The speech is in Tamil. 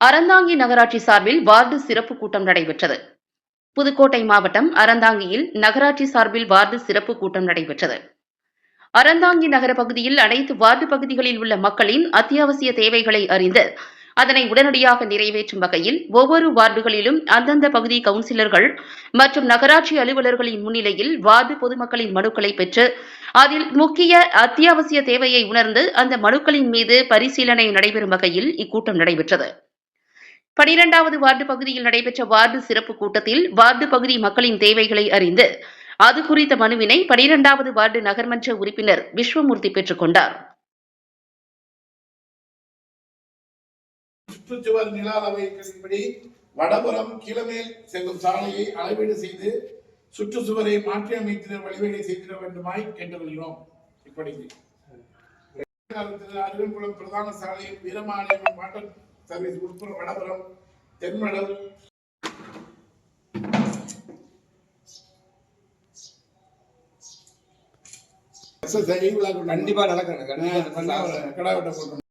அறந்தாங்கி நகராட்சி சார்பில் வார்டு சிறப்பு கூட்டம் நடைபெற்றது. புதுக்கோட்டை மாவட்டம் அறந்தாங்கியில் நகராட்சி சார்பில் வார்டு சிறப்பு கூட்டம் நடைபெற்றது. அறந்தாங்கி நகர பகுதியில் அனைத்து வார்டு பகுதிகளில் உள்ள மக்களின் அத்தியாவசிய தேவைகளை அறிந்து அதனை உடனடியாக நிறைவேற்றும் வகையில் ஒவ்வொரு வார்டுகளிலும் அந்தந்த பகுதி கவுன்சிலர்கள் மற்றும் நகராட்சி அலுவலர்களின் முன்னிலையில் வார்டு பொதுமக்களின் மனுக்களை பெற்று அதில் முக்கிய அத்தியாவசிய தேவையை உணர்ந்து அந்த மனுக்களின் மீது பரிசீலனை நடைபெறும் வகையில் இக்கூட்டம் நடைபெற்றது. பனிரெண்டாவது வார்டு பகுதியில் நடைபெற்ற வார்டு சிறப்பு கூட்டத்தில் வார்டு பகுதி மக்களின் தேவைகளை அறிந்து அது குறித்த மனுவினை பனிரெண்டாவது வார்டு நகர்மன்ற உறுப்பினர் விஸ்வமூர்த்தி பெற்றுக் கொண்டார். சுற்றுச்சுவர் நில அளவைகளின்படி வடபுறம் கிழமேல் செல்லும் சாலையை அளவீடு செய்து சுற்றுச்சுவரை மாற்றி அமைத்திட வழிவகை செய்திட வேண்டுமாய் கேட்டுக்கொள்கிறோம். இப்படி அருகன்புலம் பிரதான சாலையில் வீரமாலயம் வாட்டர் சர்வீஸ் உட்புற வடபுறம் தென்மடம் கண்டிப்பா நடக்கணும் கண்டிப்பா. கடை வெட்ட போட்டோம்